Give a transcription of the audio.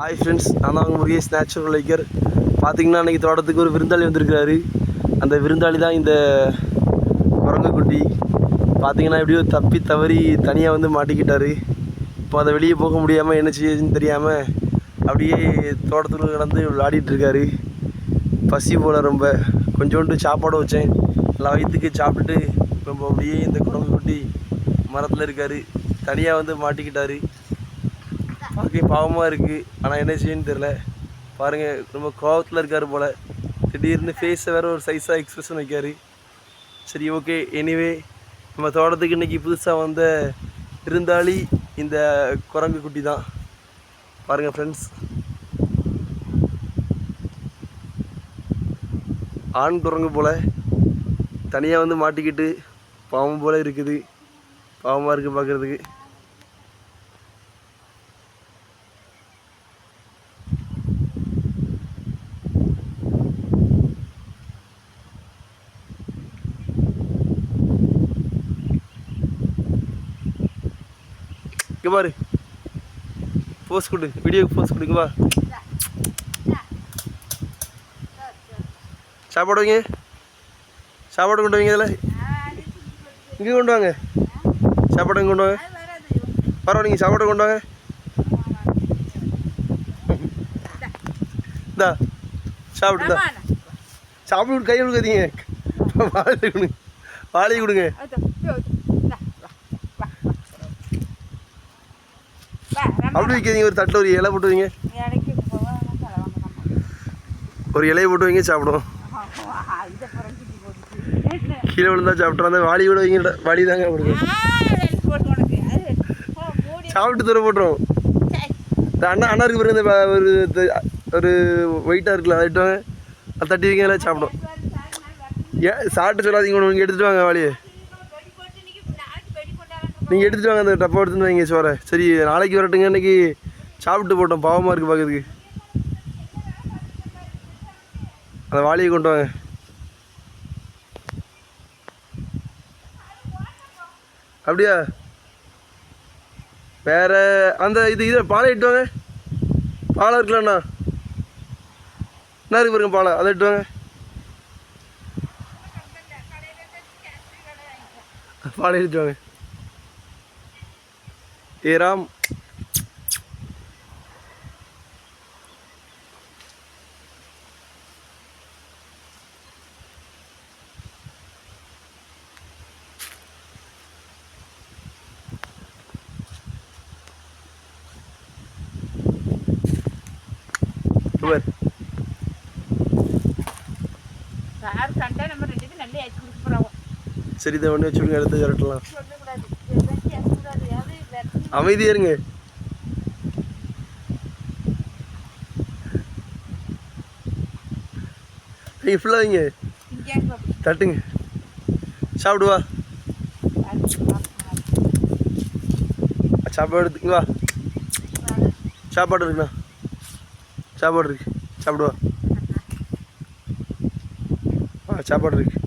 Hi friends நான் தான் உங்கள் முருகேஷ் நேச்சுரல் லைக்கர் பார்த்தீங்கன்னா அன்றைக்கி தோட்டத்துக்கு ஒரு விருந்தாளி வந்திருக்கிறாரு. அந்த விருந்தாளி தான் இந்த குரங்குக்குட்டி. பார்த்தீங்கன்னா எப்படியோ தப்பி தவறி தனியாக வந்து மாட்டிக்கிட்டாரு. இப்போ அதை வெளியே போக முடியாமல் என்ன செய்யுதுன்னு தெரியாமல் அப்படியே தோட்டத்துக்குள்ள கடந்து விளையாடிட்டு இருக்காரு பசி போல் ரொம்ப. கொஞ்சோண்டு சாப்பாடு வச்சேன். எல்லா வயிற்றுக்கு சாப்பிட்டுட்டு ரொம்ப அப்படியே இந்த குரங்குக்குட்டி மரத்தில் இருக்காரு. தனியாக வந்து மாட்டிக்கிட்டாரு. பார்க்க பாவமாக இருக்குது ஆனால் என்ன செய்யன்னு தெரில பாருங்கள் ரொம்ப கோபத்தில் இருக்கார் போல். திடீர்னு ஃபேஸை வேறு ஒரு சைஸாக எக்ஸ்பிரஷன் வைக்கார். சரி ஓகே எனிவே நம்ம தோட்டத்துக்கு இன்றைக்கி புதுசாக வந்த விருந்தாளி இந்த குரங்கு குட்டி தான். பாருங்கள் ஃப்ரெண்ட்ஸ் ஆண் குரங்கு போல். தனியாக வந்து மாட்டிக்கிட்டு பாவம் போல் இருக்குது. பாவமாக இருக்குது பார்க்குறதுக்கு இங்கே பாரு. போஸ் கொடு. வீடியோக்கு போஸ் கொடுங்க வா. சாப்பாடு வைங்க. சாப்பாடு கொண்டு வைங்க இதில். இங்கே கொண்டு வாங்க. சாப்பாடு இங்கே கொண்டு வாங்க. பரவாயில்ல நீங்கள் சாப்பாடு கொண்டு வாங்க. இந்தா. சாப்பிட்டு சாப்பிட்டு கை கொடுக்காதீங்க வாழை கொடுங்க. வாழை கொடுங்க. அப்படி வைக்காதீங்க ஒரு தட்டில் ஒரு இலை போட்டு வைங்க. ஒரு இலையை போட்டு வைங்க சாப்பிடுவோம். கீழே விழுந்தா சாப்பிட்டோம் அந்த வாளி கூட வைங்க வாளி தாங்க கொடுங்க சாப்பிட்டு தூர போட்டுரும் அண்ணா அண்ணா இருக்கு பாருங்க இந்த ஒரு ஒரு ஒயிட்டாக இருக்குல்ல அதை எடுத்து வாங்க அதை தட்டி வைங்க சாப்பிடும். ஏன் சாப்பிட்டு சொல்லாதீங்க ஒன்று எடுத்துகிட்டு வாங்க வாளியை. நீங்கள் எடுத்துகிட்டு வாங்க அந்த டப்பா எடுத்துன்னு வைங்க சோற. சரி நாளைக்கு வரட்டுங்க இன்றைக்கி சாப்பிட்டு போட்டோம் பாவமாக இருக்குது பார்க்குறதுக்கு அந்த வாளியை கொண்டு வாங்க. அப்படியா? வேற அந்த இது இது பாலை இட்டு வாங்க. பாலை இருக்குல்லண்ணா என்ன இருக்கு பாருங்க பாலை அதை இட்டு வாங்க. பாலை எடுத்து வாங்க. ஏ ராம் போறோம். சரி இதை ஒன்று வச்சுடுங்க எடுத்து விரட்டலாம் சொல்லக்கூடாது ஏதாச்சும் பேசக்கூடாது அது வேற அமைதியா இருங்க. நீங்கள் ஃபுல்லாக வைங்க. தட்டுங்க. சாப்பிடுவா சாப்பாடு எடுத்துங்க வா. சாப்பாடு இருக்குண்ணா சாப்பாடு இருக்கு. சாப்பிடுவா ஆ சாப்பாடு இருக்கு.